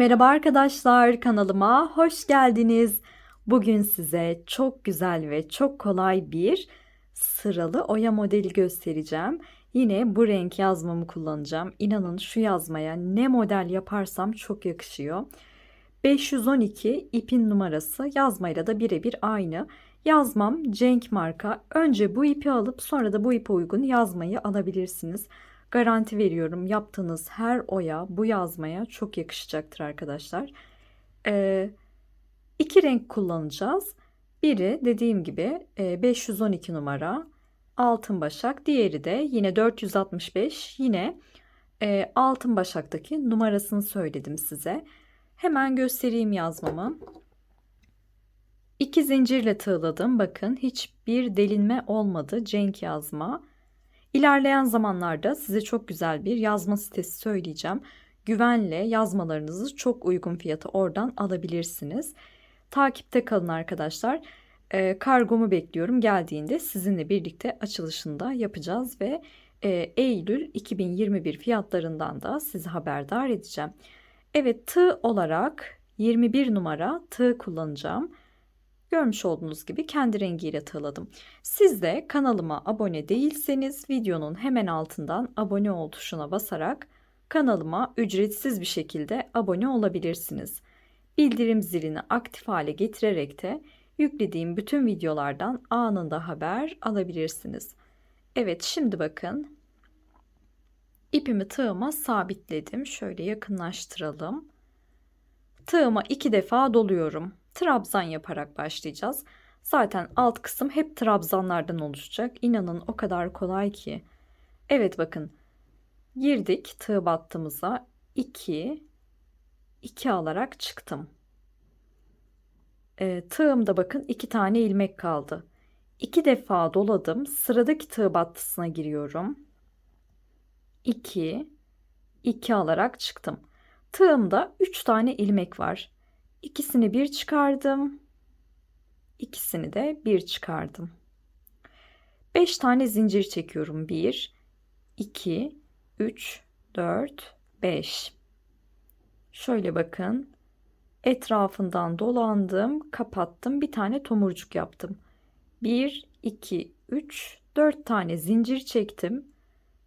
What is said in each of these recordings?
Merhaba arkadaşlar, kanalıma hoş geldiniz. Bugün size çok güzel ve çok kolay bir sıralı oya modeli göstereceğim. Yine bu renk yazmamı kullanacağım. İnanın şu yazmaya ne model yaparsam çok yakışıyor. 512 ipin numarası yazmayla da birebir aynı. Yazmam Cenk marka. Önce bu ipi alıp sonra da bu ipe uygun yazmayı alabilirsiniz. Garanti veriyorum yaptığınız her oya bu yazmaya çok yakışacaktır arkadaşlar. Ee, iki renk kullanacağız. Biri dediğim gibi 512 numara altın başak. Diğeri de yine 465 yine altın başaktaki numarasını söyledim size. Hemen göstereyim yazmamı. İki zincirle tığladım. Bakın hiçbir delinme olmadı. Cenk yazma. İlerleyen zamanlarda size çok güzel bir yazma sitesi söyleyeceğim. Güvenle yazmalarınızı çok uygun fiyata oradan alabilirsiniz. Takipte kalın arkadaşlar. E, kargomu bekliyorum. Geldiğinde sizinle birlikte açılışında yapacağız ve e, Eylül 2021 fiyatlarından da sizi haberdar edeceğim. Evet tığ olarak 21 numara tığ kullanacağım. Görmüş olduğunuz gibi kendi rengiyle tığladım. Siz de kanalıma abone değilseniz videonun hemen altından abone ol tuşuna basarak kanalıma ücretsiz bir şekilde abone olabilirsiniz. Bildirim zilini aktif hale getirerek de yüklediğim bütün videolardan anında haber alabilirsiniz. Evet şimdi bakın ipimi tığıma sabitledim. Şöyle yakınlaştıralım. Tığıma iki defa doluyorum trabzan yaparak başlayacağız. Zaten alt kısım hep trabzanlardan oluşacak. İnanın o kadar kolay ki. Evet bakın. Girdik tığ battığımıza 2 2 alarak çıktım. E, tığımda bakın 2 tane ilmek kaldı. 2 defa doladım. Sıradaki tığ battısına giriyorum. 2 2 alarak çıktım. Tığımda 3 tane ilmek var. İkisini bir çıkardım. İkisini de bir çıkardım. 5 tane zincir çekiyorum. 1 2 3 4 5 Şöyle bakın. Etrafından dolandım, kapattım. Bir tane tomurcuk yaptım. 1 2 3 4 tane zincir çektim.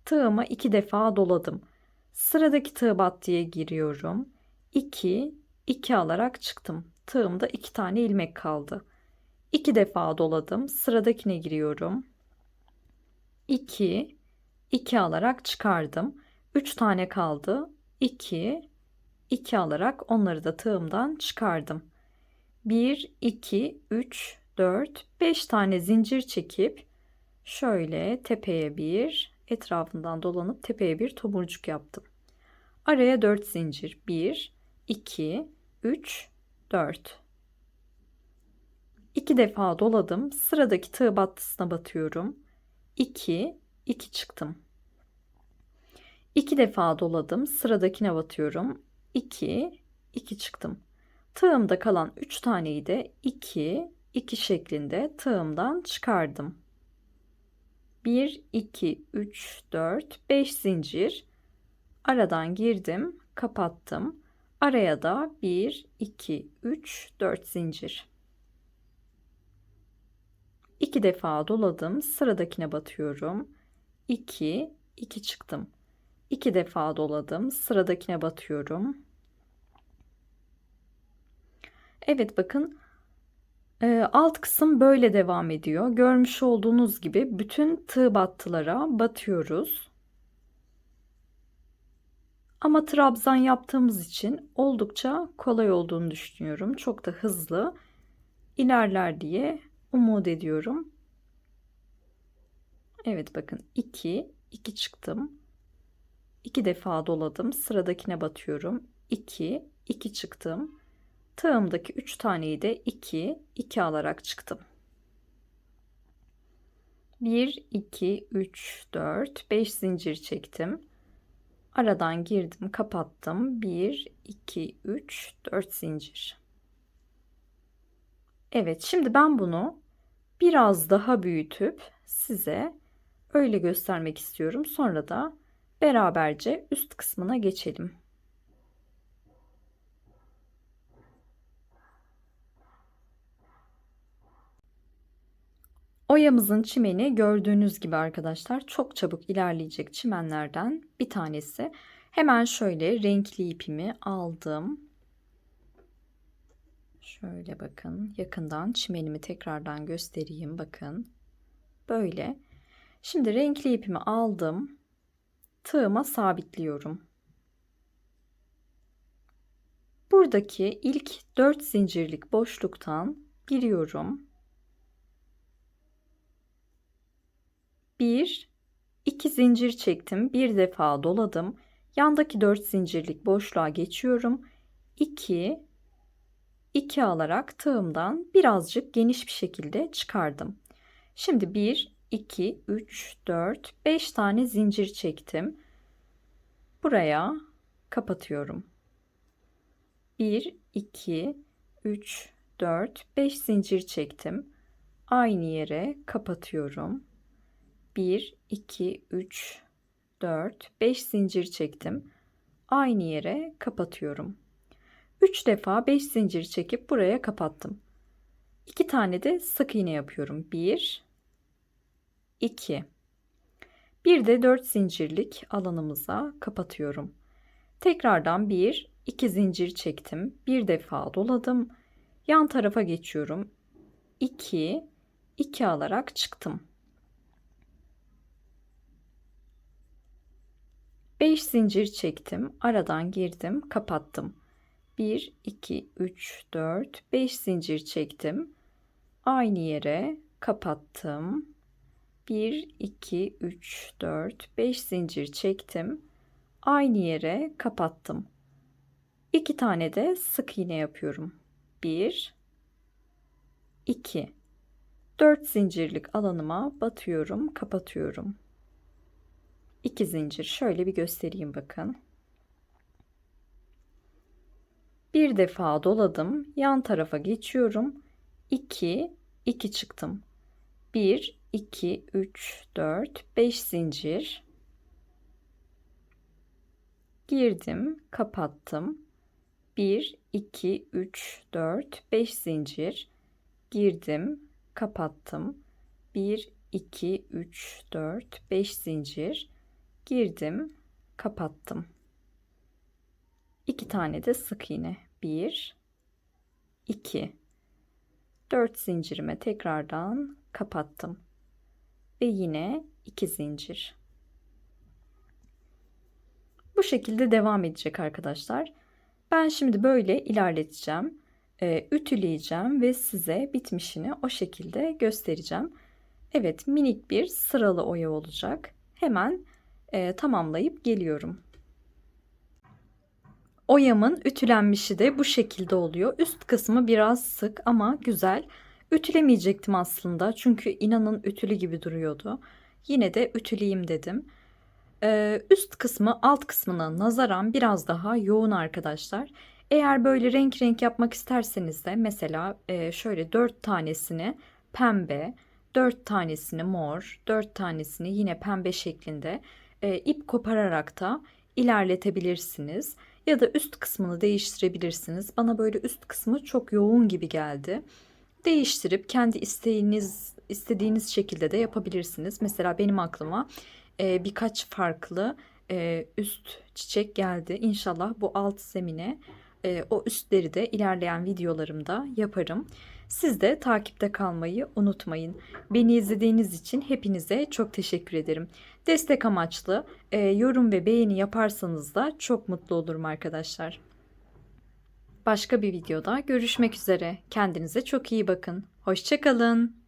Tığıma 2 defa doladım. Sıradaki tığ battıya giriyorum. 2 2 alarak çıktım. Tığımda 2 tane ilmek kaldı. 2 defa doladım. Sıradakine giriyorum. 2 2 alarak çıkardım. 3 tane kaldı. 2 2 alarak onları da tığımdan çıkardım. 1 2 3 4 5 tane zincir çekip şöyle tepeye bir etrafından dolanıp tepeye bir tomurcuk yaptım. Araya 4 zincir. 1 2, 3, 4. 2 defa doladım. Sıradaki tığ battısına batıyorum. 2, 2 çıktım. 2 defa doladım. Sıradakine batıyorum. 2, 2 çıktım. Tığımda kalan 3 taneyi de 2, 2 şeklinde tığımdan çıkardım. 1, 2, 3, 4, 5 zincir. Aradan girdim, kapattım. Araya da 1, 2, 3, 4 zincir. 2 defa doladım. Sıradakine batıyorum. 2, 2 çıktım. 2 defa doladım. Sıradakine batıyorum. Evet bakın e, alt kısım böyle devam ediyor. Görmüş olduğunuz gibi bütün tığ battılara batıyoruz. Ama trabzan yaptığımız için oldukça kolay olduğunu düşünüyorum. Çok da hızlı ilerler diye umut ediyorum. Evet bakın 2 2 çıktım. 2 defa doladım. Sıradakine batıyorum. 2 2 çıktım. Tığımdaki 3 taneyi de 2 2 alarak çıktım. 1 2 3 4 5 zincir çektim. Aradan girdim, kapattım. 1 2 3 4 zincir. Evet, şimdi ben bunu biraz daha büyütüp size öyle göstermek istiyorum. Sonra da beraberce üst kısmına geçelim. Oyamızın çimeni gördüğünüz gibi arkadaşlar çok çabuk ilerleyecek çimenlerden bir tanesi. Hemen şöyle renkli ipimi aldım. Şöyle bakın yakından çimenimi tekrardan göstereyim bakın. Böyle. Şimdi renkli ipimi aldım. Tığıma sabitliyorum. Buradaki ilk 4 zincirlik boşluktan giriyorum. 1 2 zincir çektim. Bir defa doladım. Yandaki 4 zincirlik boşluğa geçiyorum. 2 2 alarak tığımdan birazcık geniş bir şekilde çıkardım. Şimdi 1 2 3 4 5 tane zincir çektim. Buraya kapatıyorum. 1 2 3 4 5 zincir çektim. Aynı yere kapatıyorum. 1 2 3 4 5 zincir çektim. Aynı yere kapatıyorum. 3 defa 5 zincir çekip buraya kapattım. 2 tane de sık iğne yapıyorum. 1 2 bir de 4 zincirlik alanımıza kapatıyorum. Tekrardan 1 2 zincir çektim. Bir defa doladım. Yan tarafa geçiyorum. 2 2 alarak çıktım. 5 zincir çektim. Aradan girdim, kapattım. 1 2 3 4 5 zincir çektim. Aynı yere kapattım. 1 2 3 4 5 zincir çektim. Aynı yere kapattım. 2 tane de sık iğne yapıyorum. 1 2 4 zincirlik alanıma batıyorum, kapatıyorum. 2 zincir şöyle bir göstereyim bakın. Bir defa doladım. Yan tarafa geçiyorum. 2 2 çıktım. 1 2 3 4 5 zincir. Girdim, kapattım. 1 2 3 4 5 zincir. Girdim, kapattım. 1 2 3 4 5 zincir. Girdim, kapattım. 2 tane de sık iğne. 1 2 4 zincirime tekrardan kapattım. Ve yine 2 zincir. Bu şekilde devam edecek arkadaşlar. Ben şimdi böyle ilerleteceğim. E, ütüleyeceğim ve size bitmişini o şekilde göstereceğim. Evet minik bir sıralı oya olacak. Hemen e, tamamlayıp geliyorum. Oyamın ütülenmişi de bu şekilde oluyor. Üst kısmı biraz sık ama güzel. Ütülemeyecektim aslında çünkü inanın ütülü gibi duruyordu. Yine de ütüleyeyim dedim. Ee, üst kısmı alt kısmına nazaran biraz daha yoğun arkadaşlar. Eğer böyle renk renk yapmak isterseniz de mesela e, şöyle 4 tanesini pembe, 4 tanesini mor, 4 tanesini yine pembe şeklinde e, ip kopararak da ilerletebilirsiniz. Ya da üst kısmını değiştirebilirsiniz. Bana böyle üst kısmı çok yoğun gibi geldi. Değiştirip kendi isteğiniz istediğiniz şekilde de yapabilirsiniz. Mesela benim aklıma e, birkaç farklı e, üst çiçek geldi. İnşallah bu alt zemine e, o üstleri de ilerleyen videolarımda yaparım. Siz de takipte kalmayı unutmayın. Beni izlediğiniz için hepinize çok teşekkür ederim. Destek amaçlı e, yorum ve beğeni yaparsanız da çok mutlu olurum arkadaşlar. Başka bir videoda görüşmek üzere. Kendinize çok iyi bakın. Hoşçakalın.